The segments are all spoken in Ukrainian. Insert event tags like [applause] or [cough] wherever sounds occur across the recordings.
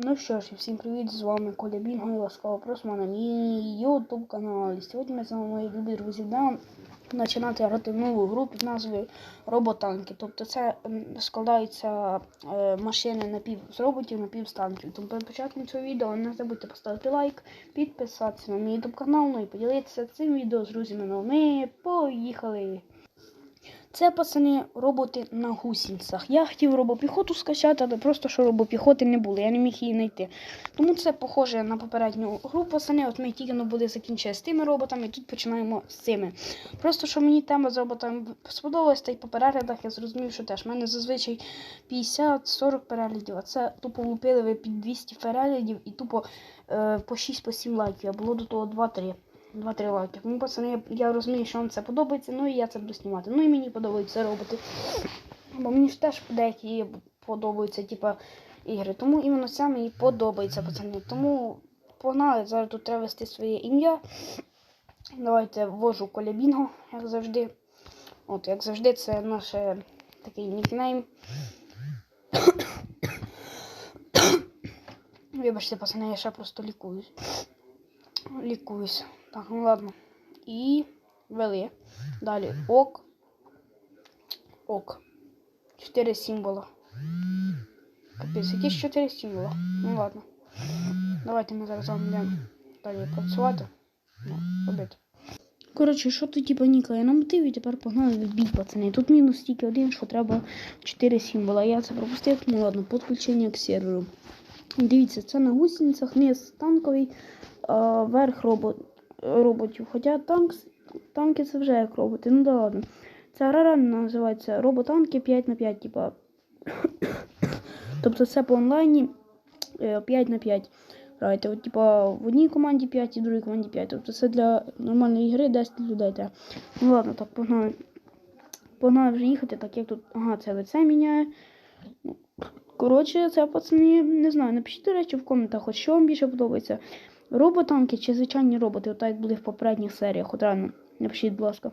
Ну що ж, всім привіт, з вами Коля Бінго і ласкаво просимо на мій YouTube канал. І сьогодні ми з вами, мої любі друзі, будемо починати грати нову гру під назвою Роботанки. Тобто це складаються е, машини напів з роботів, напів з танків. Тому перед початком цього відео не забудьте поставити лайк, підписатися на мій YouTube канал, ну і поділитися цим відео з друзями. Ну, ми поїхали! Це пацани роботи на гусінцях. Я хотів робопіхоту скачати, але просто що робопіхоти не було, я не міг її знайти. Тому це похоже на попередню гру пацани. От ми тільки ну, буде закінчити з тими роботами, і тут починаємо з цими. Просто що мені тема з роботами сподобалась, та й по переглядах я зрозумів, що теж в мене зазвичай 50-40 переглядів, а це тупо лупили ви під 200 переглядів і тупо е, по 6-7 лайків, а було до того 2-3. 2-3 лайки. Тому, пацани, я, розумію, що вам це подобається, ну і я це буду знімати. Ну і мені подобається робити. Бо мені ж теж деякі подобаються, типа, ігри. Тому іменно це мені подобається, пацани. Тому погнали, зараз тут треба вести своє ім'я. Давайте ввожу Коля Бінго, як завжди. От, як завжди, це наш е, такий нікнейм. Вибачте, пацани, я ще просто лікуюсь. Лікуюсь. Так, ну ладно. І ввели. Далі ок. Ок. Чотири символа. Капець, якісь чотири символа. Ну ладно. Давайте ми зараз з вами будемо далі працювати. Ну, робити. Коротше, що тут типа нікає на мотиві, тепер погнали в бій, пацани. Тут мінус тільки один, що треба 4 символа. Я це пропустив, тому ладно, підключення к серверу. Дивіться, це на гусеницях, низ танковий, верх робот, роботів. Хоча танк, танки це вже як роботи. Ну да ладно. Ця реально називається роботанки 5 на 5, типа. тобто це по онлайні е, 5 на 5. Граєте. От, типа, в одній команді 5 і в другій команді 5. Тобто це для нормальної гри 10 людей. треба. Ну ладно, так, погнали. Погнали вже їхати, так як тут. Ага, це лице міняє. Ну, Коротше, це пацани, не знаю, напишіть, до речі, в коментах, от що вам більше подобається. Роботанки чи звичайні роботи, отак як були в попередніх серіях. От реально, напишіть, будь ласка.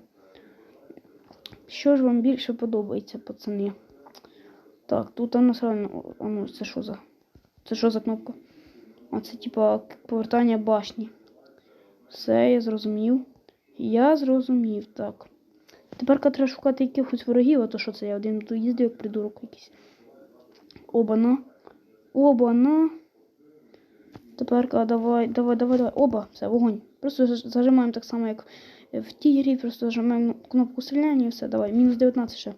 Що ж вам більше подобається, пацани? Так, тут у нас реально. А ну, це що за? Це що за кнопка? А це типа повертання башні. Все, я зрозумів. Я зрозумів, так. Тепер треба шукати якихось ворогів, а то що це я один тут їздив, як придурок якийсь. Оба-на. Оба-на. Тепер давай, давай, давай, давай. Оба, все, вогонь. Просто зажимаємо так само, як в тій грі, просто зажимаємо кнопку стріляння і все. Давай, мінус 19 ще.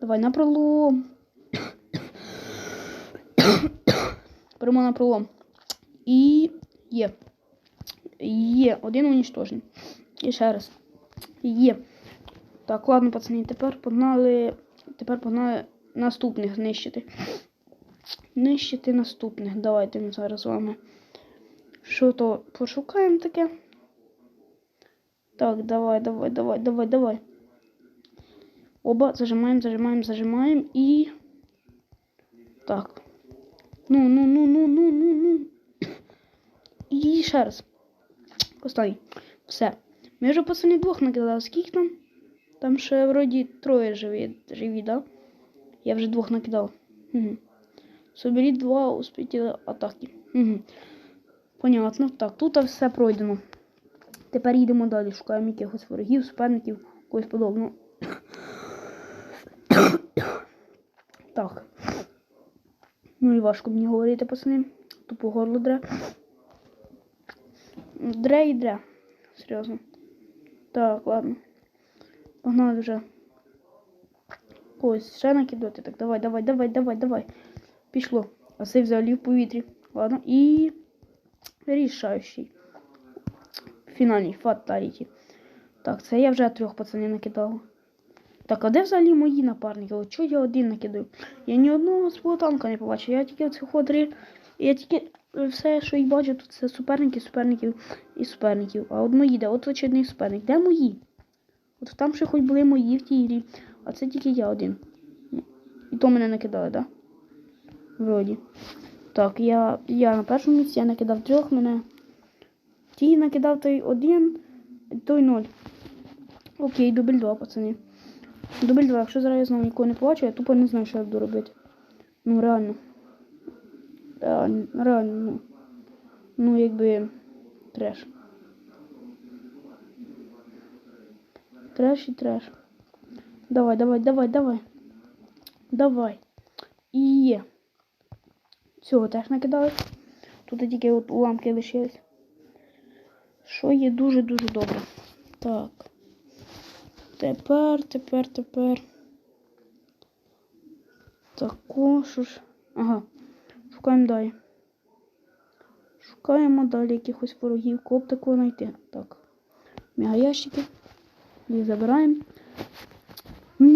Давай, на пролом. [coughs] Беремо на пролом. І є. Є. Один унічтожений. І ще раз. Є. Так, ладно, пацани, тепер погнали. Тепер погнали наступних знищити. Нищити наступних. Давайте ми зараз з вами. Що то пошукаємо таке? Так, давай, давай, давай, давай, давай. Оба зажимаємо, зажимаємо, зажимаємо і. Так. Ну, ну, ну, ну, ну, ну, ну. І ще раз. Останній. Все. Ми вже пацани двох накидали. Скільки там? Там ще вроді троє живі, живі, да? Я вже двох накидав. Угу. Соберіть два успіті атаки. Угу. Понятно. Так, тут все пройдено. Тепер їдемо далі. Шукаємо якихось ворогів, суперників, когось подобного. так. Ну і важко мені говорити, пацани. Тупо горло дре. Дре і дре. Серйозно. Так, ладно. Погнали вже. Когось ще накидати. Так, давай, давай, давай, давай, давай. Пішло. А це взагалі в повітрі. Ладно. І рішаючий. Фінальний фаталіті. Так, це я вже трьох пацанів накидав. Так, а де взагалі мої напарники? От чого я один накидаю? Я ні одного свого танка не побачив. Я тільки оцих ходрі. Я тільки е, все, що я бачу, тут це суперники, суперників і суперників. А от мої, де? От очевидний суперник. Де мої? От там ще хоч були мої в тій грі, а це тільки я один. І то мене накидали, так? Да? Вроді. Так, я, я на першому місці, я накидав трьох, мене. Ті накидав той один, той ноль. Окей, дубль два, пацани. Дубль два, якщо зараз я знову нікого не побачу, я тупо не знаю, що я буду робити. Ну реально. реально, реально, ну, ну якби треш. Треш і треш. Давай, давай, давай, давай. Давай. І є. Цього теж накидали. Тут тільки от уламки лишились. Що є дуже-дуже добре. Так. Тепер, тепер, тепер. Також ж. Ага. Шукаємо далі. Шукаємо далі якихось ворогів. Б такого знайти. Так. Мегаящики. Їх забираємо.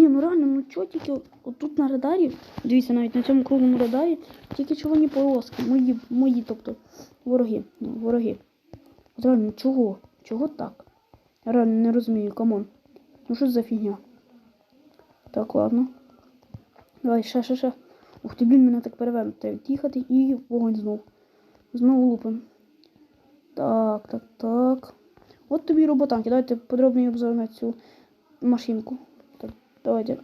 Ні, ну реально, ну чого тільки отут на радарі, дивіться, навіть на цьому круглому радарі, тільки червоні полоски, мої, мої, тобто вороги. Ну, вороги. Реально, ну чого? Чого так? Я реально не розумію, камон. Ну що за фігня? Так, ладно. Давай, ще, ще, ще. Ух ти, блін, мене так перевернуто. Треба Тіхати і вогонь знов. Знову лупим. Так, так, так. От тобі роботанки. Давайте подробний обзор на цю машинку. Давайте.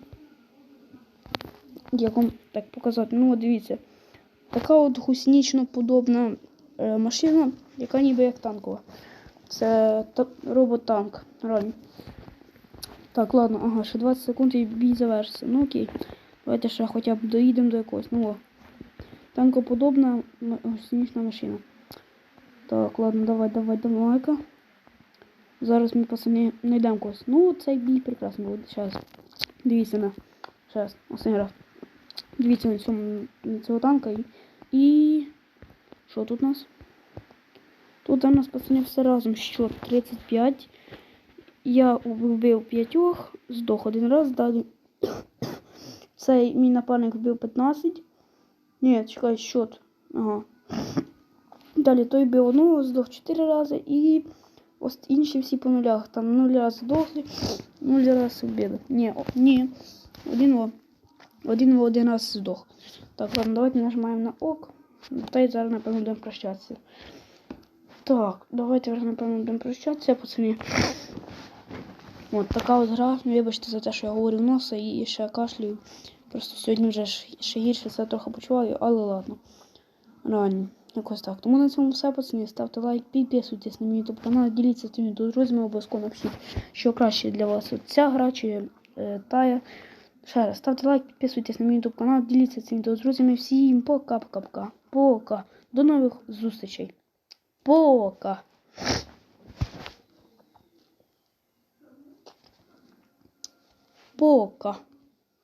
Як вам так показати? Ну, дивіться. Така от гусенично подобна е, машина, яка ніби як танкова. Це та, робот-танк. Так, ладно, ага, ще 20 секунд і бій завершиться. Ну окей. Давайте ще хоча б доїдемо до якогось. Ну о. Танкоподобна гусенична машина. Так, ладно, давай, давай, давай-ка. Зараз ми, пацани, знайдемо когось. Ну, цей бій прекрасно буде. Зараз. Дивіться на. Зараз, останній раз. Дивіться на, цьому, на цього танка. І... і... Що тут у нас? Тут у нас, пацани, все разом що 35. Я вбив п'ятьох, здох один раз, далі. [coughs] Цей мій напарник вбив 15. Ні, чекай, счет. Ага. [coughs] Далі той бив одного, здох 4 рази і ось інші всі по нулях. Там 0 раз здохли, 0 раз вбили. Ні, о, ні. Один о. Один в один раз здох. Так, ладно, давайте нажимаємо на ок. Та й зараз, напевно, будемо прощатися. Так, давайте вже, напевно, будемо прощатися, пацани. От така от гра. Вибачте за те, що я говорю в носа і ще кашлюю. Просто сьогодні вже ще гірше все трохи почуваю, але ладно. Реально, якось так. Тому на цьому все, пацани. Ставте лайк, підписуйтесь на мій YouTube канал, діліться цим відео друзями, обов'язково напишіть, що краще для вас от ця гра чи е, тая. Ще раз, ставте лайк, підписуйтесь на мій YouTube канал, діліться цим відео друзями. Всім пока-пока-пока. Пока. До нових зустрічей. Пока. Пока.